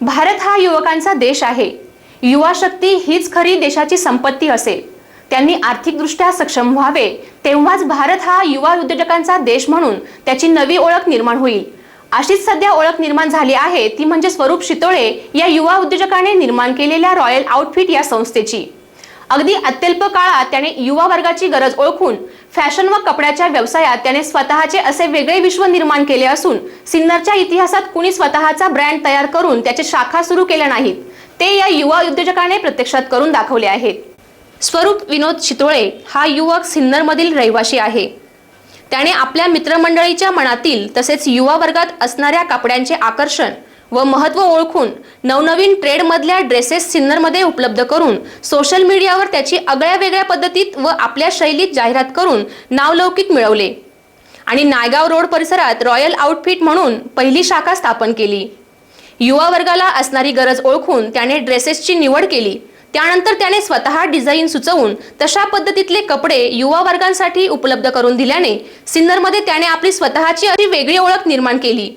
भारत हा युवकांचा देश आहे. युवा शक्ती हीच खरी देशाची संपत्ती असेल त्यांनी आर्थिकदृष्ट्या सक्षम व्हावे तेव्हाच भारत हा युवा उद्योजकांचा देश म्हणून त्याची नवी ओळख निर्माण होईल. अशीच सध्या ओळख निर्माण झाली आहे ती म्हणजे स्वरूप शितोळे या युवा उद्योजकाने निर्माण केलेल्या रॉयल आउटफिट या संस्थेची. अगदी अत्यल्प काळात त्याने युवा वर्गाची गरज ओळखून फॅशन व कपड्याच्या व्यवसायात त्याने स्वतःचे असे वेगळे विश्व निर्माण केले असून सिन्नरच्या इतिहासात कुणी स्वतःचा ब्रँड तयार करून त्याचे शाखा सुरू केल्या नाहीत ते या युवा उद्योजकाने प्रत्यक्षात करून दाखवले आहेत स्वरूप विनोद चितोळे हा युवक सिन्नरमधील रहिवासी आहे. त्याने आपल्या मित्रमंडळीच्या मनातील तसेच युवा वर्गात असणाऱ्या कपड्यांचे आकर्षण व महत्त्व ओळखून नवनवीन ट्रेडमधल्या ड्रेसेस सिन्नरमध्ये उपलब्ध करून सोशल मीडियावर त्याची आगळ्या वेगळ्या पद्धतीत व आपल्या शैलीत जाहिरात करून नावलौकिक मिळवले. आणि नायगाव रोड परिसरात रॉयल आउटफिट म्हणून पहिली शाखा स्थापन केली. युवा वर्गाला असणारी गरज ओळखून त्याने ड्रेसेसची निवड केली. त्यानंतर त्याने स्वतः डिझाईन सुचवून तशा पद्धतीतले कपडे युवा वर्गांसाठी उपलब्ध करून दिल्याने सिन्नरमध्ये त्याने आपली स्वतःची अशी वेगळी ओळख निर्माण केली.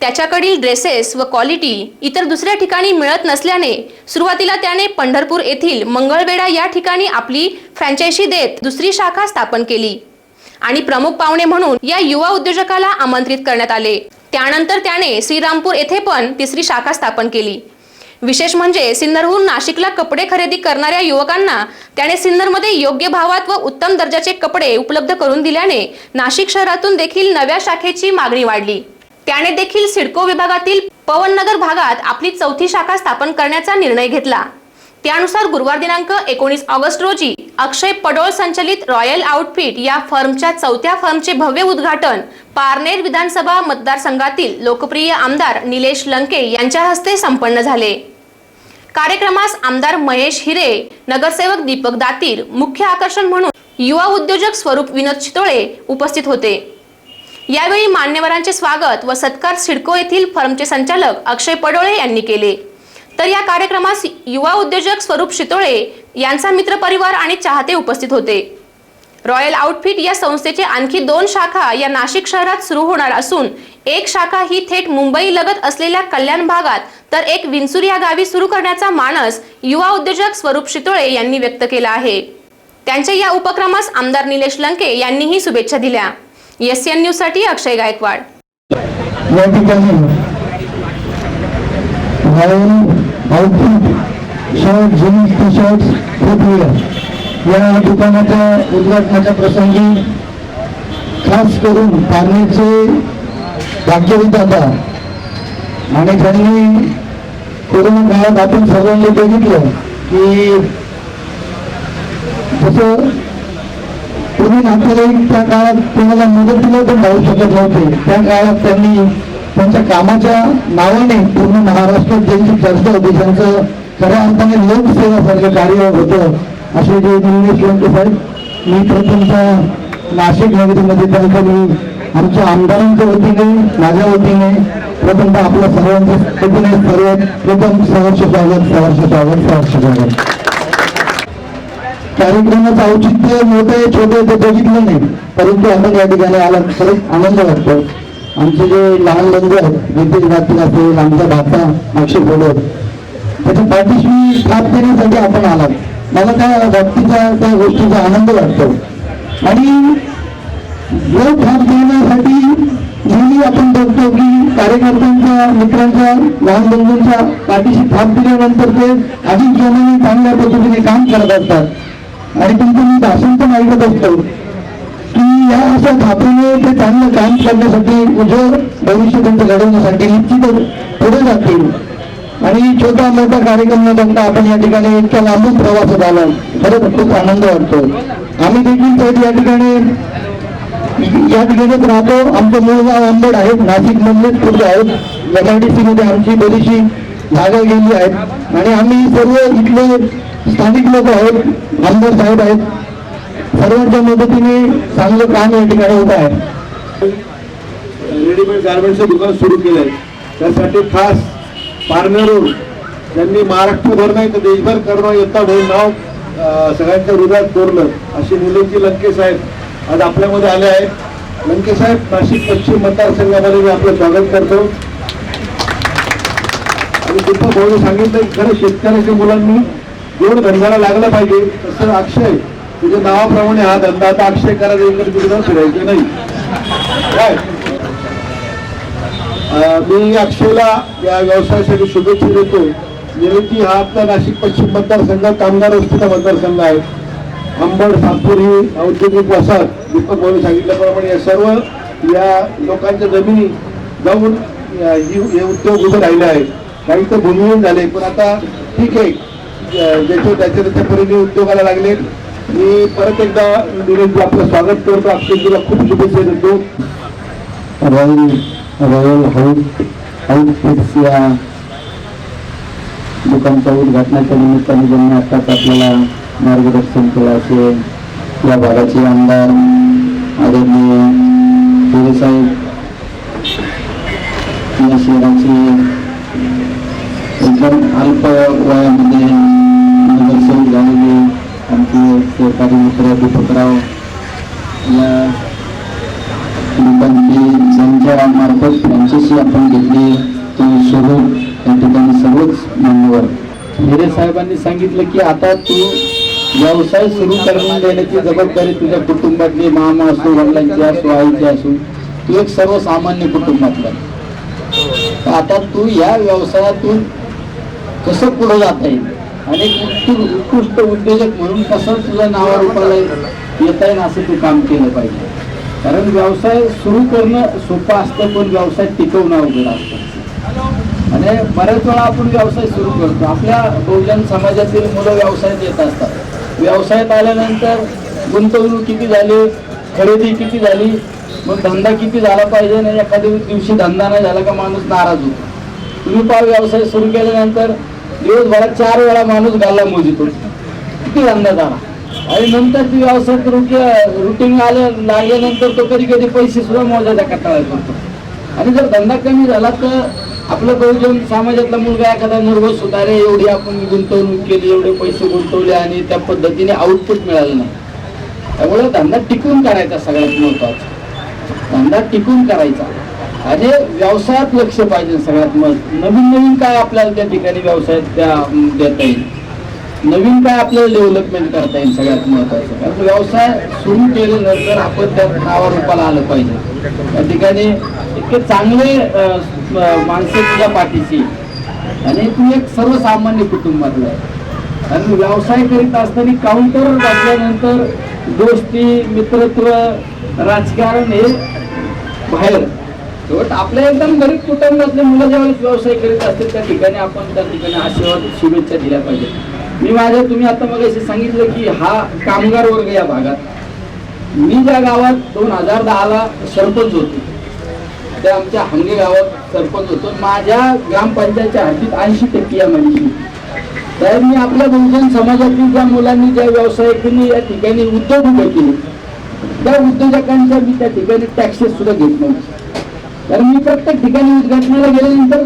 त्याच्याकडील ड्रेसेस व क्वालिटी इतर दुसऱ्या ठिकाणी मिळत नसल्याने सुरुवातीला त्याने पंढरपूर येथील मंगळवेढा या ठिकाणी आपली फ्रँचायझी देत दुसरी शाखा स्थापन केली. आणि प्रमुख पाहुणे म्हणून या युवा उद्योजकाला आमंत्रित करण्यात आले. त्यानंतर त्याने श्रीरामपूर येथे पण तिसरी शाखा स्थापन केली. विशेष म्हणजे सिन्नरहून नाशिकला कपडे खरेदी करणाऱ्या युवकांना त्याने सिन्नरमध्ये योग्य भावात व उत्तम दर्जाचे कपडे उपलब्ध करून दिल्याने नाशिक शहरातून देखील नव्या शाखेची मागणी वाढली. त्याने देखील सिडको विभागातील पवननगर भागात आपली चौथी शाखा स्थापन करण्याचा निर्णय घेतला. त्यानुसार गुरुवार दिनांक एकोणीस ऑगस्ट रोजी अक्षय पडोळ संचलित रॉयल आउटफिट या फर्मच्या चौथ्या फर्मचे भव्य उद्घाटन पारनेर विधानसभा मतदारसंघातील लोकप्रिय आमदार निलेश लंके यांच्या हस्ते संपन्न झाले. कार्यक्रमास आमदार महेश हिरे नगरसेवक दीपक दातीर मुख्य आकर्षण म्हणून युवा उद्योजक स्वरूप विनोद चितोळे उपस्थित होते. यावेळी मान्यवरांचे स्वागत व सत्कार सिडको येथील फर्मचे संचालक अक्षय पडोळे यांनी केले. तर या कार्यक्रमास युवा उद्योजक स्वरूप शितोळे यांचा मित्रपरिवार आणि चाहते उपस्थित होते. रॉयल आउटफिट या संस्थेचे आणखी दोन शाखा या नाशिक शहरात सुरू होणार असून एक शाखा ही थेट मुंबई लगत असलेल्या कल्याण भागात तर एक विंचूर या गावी सुरू करण्याचा मानस युवा उद्योजक स्वरूप शितोळे यांनी व्यक्त केला आहे. त्यांच्या या उपक्रमास आमदार निलेश लंके यांनीही शुभेच्छा दिल्या. एस एन न्यूजसाठी अक्षय गायकवाड. या ठिकाणी shirt jeans T shirt footwear या दुकानाच्या उद्घाटनाच्या प्रसंगी खास करून पाण्याचे भाग्यवंत दादा आणि त्यांनी कोरोना काळात आपण सर्वांनी बघितलं की जसं पूर्वी नातेवाईक त्या काळात कोणाला मदतीला पण जाऊ शकत नव्हते. त्या काळात त्यांनी त्यांच्या कामाच्या नावाने पूर्ण महाराष्ट्रात ज्यांची चर्चा होती त्यांचं खऱ्या अर्थाने लोकसेवासारखं कार्य होतं असे जे निलेश लोणके साहेब मी प्रथमचा नाशिक नगरीमध्ये त्यांचं मी आमच्या आमदारांच्या वतीने माझ्या वतीने प्रथमतः आपल्या सर्वांच्या वतीने सर्व प्रथम सहर्ष स्वागत सहर्ष स्वागत सहर्ष स्वागत. कार्यक्रमाचं औचित्य मोठं आहे छोटं आहे ते बघितलं नाही. परंतु आपण या ठिकाणी आला खरंच आनंद वाटतो. आमचे जे लहान बंधू आहेत नितीन जातील असेल आमचा भाता अक्षय बोलत त्याच्या पाठीशी थाप देण्यासाठी आपण आलात. मला त्या बाबतीचा त्या गोष्टीचा आनंद वाटतो. आणि जो थाप देण्यासाठी नेहमी आपण बघतो की कार्यकर्त्यांच्या मित्रांच्या लहान बंधूंच्या पाठीशी थाप दिल्यानंतर ते अधिक जोमाने चांगल्या पद्धतीने काम करत असतात. आणि तुमचं मी भाषण पण ऐकत असतो. की या अशा थापूने ते चांगलं काम करण्यासाठी उज्ज्वल भविष्य त्यांचं घडवण्यासाठी निश्चितच पुढे जातील. आणि छोटा मोठा कार्यक्रम न बघता आपण या ठिकाणी इतक्या लांबून प्रवासात झाला खरंच खूप आनंद वाटतो. आम्ही देखील तर या ठिकाणी या ठिकाणीच राहतो. आमचं मूळ गाव आंबड आहेत नाशिक मधलेच पुढे आहेत. एम आय डी सी मध्ये आमची बरीचशी जागा गेली आहेत. आणि आम्ही सर्व इथले स्थानिक लोक आहेत. आमदार साहेब आहेत. सर्वांच्या मदतीने चांगलं काम या ठिकाणी होत आहे. रेडीमेड गार्मेंटचं दुकान सुरू केलं आहे त्यासाठी खास पारनेरून त्यांनी महाराष्ट्रभर नाही तर देशभर करणं येता म्हणून नाव सगळ्यांच्या हृदयात कोरलं अशी निलेशजी लंके साहेब आज आपल्यामध्ये आले आहेत. लंके साहेब नाशिक पश्चिम मतदारसंघामध्ये मी आपलं स्वागत करतो. आणि दीपक भाऊने सांगितलं की खरं शेतकऱ्याच्या मुलांनी दोन धंद्याला लागलं पाहिजे तसं अक्षय तुझ्या नावाप्रमाणे हा धंदा आता अक्षय करायचा इकडे तिकडे फिरायचं नाही. काय मी अक्षयला या व्यवसायासाठी शुभेच्छा देतो. निवृत्ती हा आपला नाशिक पश्चिम मतदारसंघ कामगार वस्तीचा मतदारसंघ आहे. अंबड सातपूर ही औद्योगिक वसाहत दीपक भाऊने सांगितल्याप्रमाणे या सर्व या लोकांच्या जमिनी जाऊन हे उद्योग उभे राहिले आहेत काही तर भूमिहीन झाले पण आता ठीक आहे. ज्याचे त्याचे त्याच्या त्याच्या परीने उद्योगाला लागले. मी परत एकदा निलेशजी आपलं स्वागत करतो. अक्षयजीला खूप शुभेच्छा देतो. रॉयल रॉयल हाऊस हाऊस या दुकानच्या उद्घाटनाच्या निमित्ताने ज्यांनी आताच आपल्याला मार्गदर्शन केलं असेल या भागाचे आमदार आदरणीय साहेब या शहराचे एकदम अल्प वयामध्ये आमचे सहकारी मित्र दीपकराव या लोकांची ज्यांच्या मार्फत आपण घेतली. ते शोधून या ठिकाणी सर्वच मान्यवर. हिरे साहेबांनी सांगितलं की आता तू व्यवसाय सुरू करून देण्याची जबाबदारी तुझ्या कुटुंबातली मामा असो वडिलांची असो आईची असो तू एक सर्वसामान्य कुटुंबातला तर आता तू या व्यवसायातून कसं पुढे जाता येईल? आणि उत्कृष्ट उद्योजक म्हणून कसं तुझ्या नावारूपाला येता येईल असं तू काम केलं पाहिजे. कारण व्यवसाय सुरू करणं सोपं असतं पण व्यवसाय टिकवणं अवघड असतं. आणि बऱ्याच वेळा आपण व्यवसाय सुरू करतो. आपल्या बहुजन समाजातील मुलं व्यवसायात येत असतात. व्यवसायात आल्यानंतर गुंतवणूक किती झाली खरेदी किती झाली मग धंदा किती झाला पाहिजे नाही एखाद्या दिवशी धंदा नाही झाला का माणूस नाराज होतो. तुम्ही पार व्यवसाय सुरू केल्यानंतर दिवसभरात चार वेळा माणूस गाला मोजितो किती धंदा झाला आणि नंतर ती व्यवसायात रुटीन आलं लागल्यानंतर तो कधी कधी पैसे सुद्धा मोजायचा कटाळा करतो आणि जर धंदा कमी झाला तर आपलं बहुजन समाजातला मुलगा एखादा नर्वस होता रे एवढी आपण गुंतवणूक केली एवढे पैसे गुंतवले आणि त्या पद्धतीने आउटपुट मिळालं नाही. त्यामुळे धंदा टिकून करायचा सगळ्यात महत्त्वाचा. धंदा टिकून करायचा. आणि व्यवसायात लक्ष पाहिजे सगळ्यात मग. नवीन नवीन काय आपल्याला त्या ठिकाणी व्यवसायात त्या देता येईल? नवीन काय आपल्याला डेव्हलपमेंट करता येईल सगळ्यात महत्वाचं? कारण व्यवसाय सुरू केल्यानंतर आपण त्या नावारूपाला आलं पाहिजे. त्या ठिकाणी इतके चांगले माणसं तुझ्या पाठीशी आणि तू एक सर्वसामान्य कुटुंबातलं आहे. आणि व्यवसाय करीत असताना काउंटर बसल्यानंतर दोस्ती मित्रत्व राजकारण हे बाहेर. शेवट आपल्या एकदम गरीब कुटुंबातले मुलं ज्यावेळेस व्यवसाय करीत असतील त्या ठिकाणी आपण त्या ठिकाणी आशीर्वाद शुभेच्छा दिल्या पाहिजे मी माझ्या तुम्ही आता मग सांगितलं की हा कामगार वर्ग या भागात. मी ज्या गावात दोन हजार दहाला सरपंच होतो त्या आमच्या हंगे गावात सरपंच होतो. माझ्या ग्रामपंचायतच्या हद्दीत ऐंशी टक्के या माझी तर मी आपल्या बहुजन समाजातील ज्या मुलांनी ज्या व्यवसायाने या ठिकाणी उद्योग उभे केले त्या उद्योजकांच्या मी त्या ठिकाणी टॅक्सेस सुद्धा घेत नव्हते. कारण मी प्रत्येक ठिकाणी उद्घाटनाला गेल्यानंतर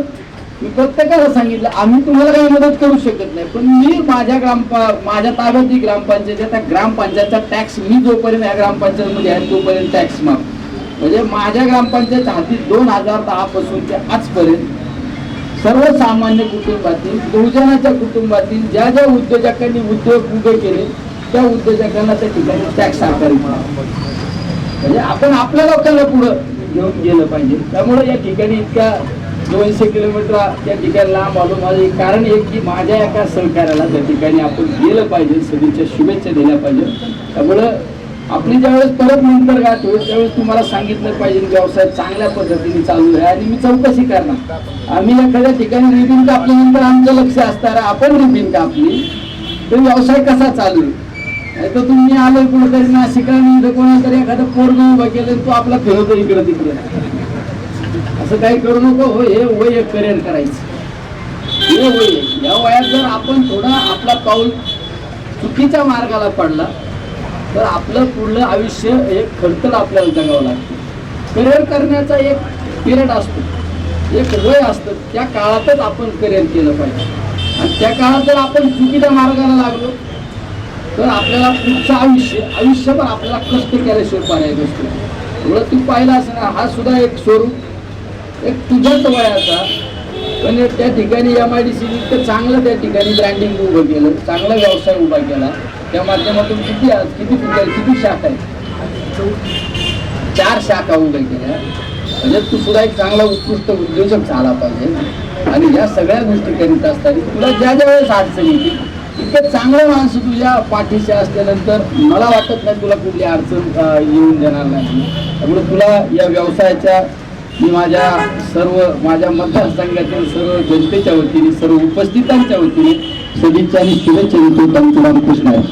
मी प्रत्येकाला सांगितलं आम्ही तुम्हाला काही मदत करू शकत नाही. पण मी माझ्या ग्राम माझ्या ताब्यात जी ग्रामपंचायत त्या ग्रामपंचायतचा टॅक्स मी जोपर्यंत या ग्रामपंचायतमध्ये आहे तोपर्यंत टॅक्स माग म्हणजे माझ्या ग्रामपंचायतच्या हाती दोन हजार दहा पासून ते आजपर्यंत सर्वसामान्य कुटुंबातील बहुजनाच्या कुटुंबातील ज्या ज्या उद्योजकांनी उद्योग उभे केले त्या उद्योजकांना त्या ठिकाणी टॅक्स आकारित म्हणजे आपण आपल्या लोकांना पुढं घेऊन गेलं पाहिजे. त्यामुळे या ठिकाणी इतक्या दोनशे किलोमीटर त्या ठिकाणी लांब आलो. माझं एक कारण एक की माझ्या एका सहकार्याला त्या ठिकाणी आपण गेलं पाहिजे. सगळीच्या शुभेच्छा दिल्या पाहिजे. त्यामुळं आपली ज्यावेळेस परत नंतर गाठ होईल त्यावेळेस तुम्हाला सांगितलं पाहिजे व्यवसाय चांगल्या पद्धतीने चालू आहे आणि मी चौकशी करणार. आम्ही एखाद्या ठिकाणी रिबिन कापल्यानंतर आमचं लक्ष असणार आपण रिबिन कापली. तर व्यवसाय कसा चालू आहे? तर तुम्ही आलो कुठेतरी नाशिकला आणि कोणातरी एखादं पोरग उभा केलं तो आपला फिरवतो इकडं तिकडे. असं काही करू नको हो हे वय एक करिअर करायचं. हे वय या वयात जर आपण थोडा आपला पाऊल चुकीच्या मार्गाला पडला तर आपलं पुढलं आयुष्य एक खडतल आपल्याला जगावं लागतं. करिअर करण्याचा एक पिरियड असतो. एक वय असतं. त्या काळातच आपण करिअर केलं पाहिजे. आणि त्या काळात जर आपण चुकीच्या मार्गाला लागलो तर आपल्याला पुढचं आयुष्य आयुष्यभर आपल्याला कष्ट केल्याशिवाय पर्याय नसतो. एवढं तू पाहिलं असं ना हा सुद्धा एक स्वरूप. एक तुझ्याच वयाचा पण म्हणजे त्या ठिकाणी एम आय डी सी इतकं चांगलं त्या ठिकाणी ब्रँडिंग उभं केलं चांगला व्यवसाय उभा केला. त्या माध्यमातून किती आज किती किती शाखा आहेत? चार शाखा उभ्या केल्या. म्हणजे तू सुद्धा एक चांगला उत्कृष्ट उद्योजक झाला पाहिजे. आणि या सगळ्या गोष्टी करीत असताना तुला ज्या ज्या वेळेस अडचणी येतील इतकं चांगलं माणसं तुझ्या पाठीशी असल्यानंतर मला वाटत नाही तुला कुठली अडचण येऊन देणार नाही. त्यामुळे तुला या व्यवसायाच्या मी माझ्या सर्व माझ्या मतदारसंघातील सर्व जनतेच्या वतीने सर्व उपस्थितांच्या वतीने सदिच्छा आणि शुभेच्छा देतो. रामकृष्ण आहे